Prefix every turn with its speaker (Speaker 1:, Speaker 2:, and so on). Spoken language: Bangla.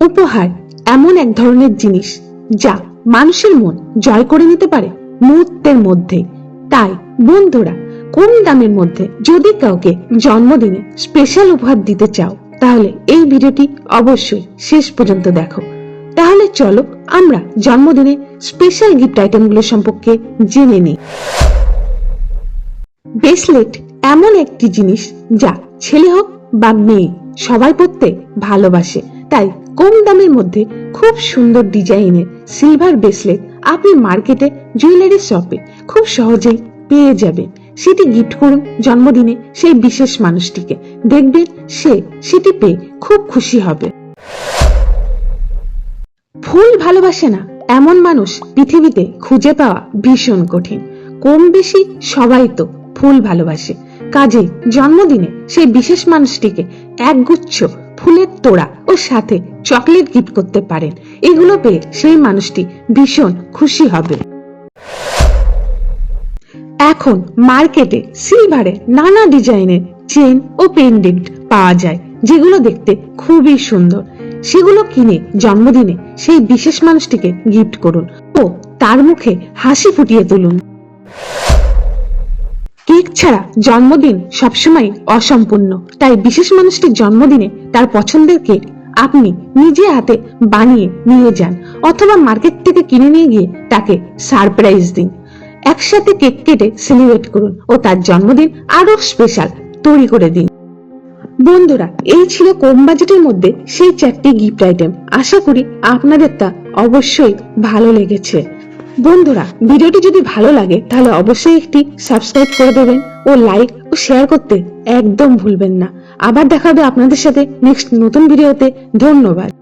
Speaker 1: উপহার এমন এক ধরনের জিনিস যা মানুষের মন জয় করে নিতে পারে মুহূর্তের মধ্যে। তাই বন্ধুরা, কম দামের মধ্যে যদি কাউকে জন্মদিনে স্পেশাল উপহার দিতে চাও, তাহলে এই ভিডিওটি অবশ্যই শেষ পর্যন্ত দেখো। তাহলে চলো আমরা জন্মদিনে স্পেশাল গিফট আইটেমগুলো সম্পর্কে জেনে নিই। ব্রেসলেট এমন একটি জিনিস যা ছেলে হোক বা মেয়ে সবাই পড়তে ভালোবাসে। তাই কম দামের মধ্যে খুব সুন্দর ডিজাইনের সিলভার ব্রেসলেট আপনি মার্কেটে জুয়েলারি শপে খুব সহজেই পেয়ে যাবেন। সেটি গিফট করুন জন্মদিনে সেই বিশেষ মানুষটিকে। দেখবেন সে সেটি পেয়ে খুব খুশি হবে। ফুল ভালোবাসে না এমন মানুষ পৃথিবীতে খুঁজে পাওয়া ভীষণ কঠিন। কম বেশি সবাই তো ফুল ভালোবাসে। কাজে জন্মদিনে সেই বিশেষ মানুষটিকে একগুচ্ছ ফুলের তোড়া ও সাথে চকলেট গিফট করতে পারেন। এগুলো পেয়ে সেই মানুষটি ভীষণ খুশি হবে। এখন মার্কেটে সিলভারে নানা ডিজাইনের চেন ও পেন্ডেন্ট পাওয়া যায়, যেগুলো দেখতে খুবই সুন্দর। সেগুলো কিনে জন্মদিনে সেই বিশেষ মানুষটিকে গিফট করুন ও তার মুখে হাসি ফুটিয়ে তুলুন। ছাড়া জন্মদিন সবসময় অসম্পূর্ণ। তাই বিশেষ মানুষটির জন্মদিনে তার পছন্দের কেক আপনি নিজে হাতে বানিয়ে নিয়ে যান অথবা মার্কেট থেকে কিনে নিয়ে গিয়ে তাকে সারপ্রাইজ দিন। একসাথে কেক কেটে সেলিব্রেট করুন ও তার জন্মদিন আরও স্পেশাল তৈরি করে দিন। বন্ধুরা, এই ছিল কম বাজেটের মধ্যে সেই চারটি গিফট আইটেম। আশা করি আপনাদের তা অবশ্যই ভালো লেগেছে। বন্ধুরা, ভিডিওটি যদি ভালো লাগে, তাহলে অবশ্যই একটি সাবস্ক্রাইব করে দেবেন ও লাইক ও শেয়ার করতে একদম ভুলবেন না। আবার দেখাবে আপনাদের সাথে নেক্সট নতুন ভিডিওতে ধন্যবাদ।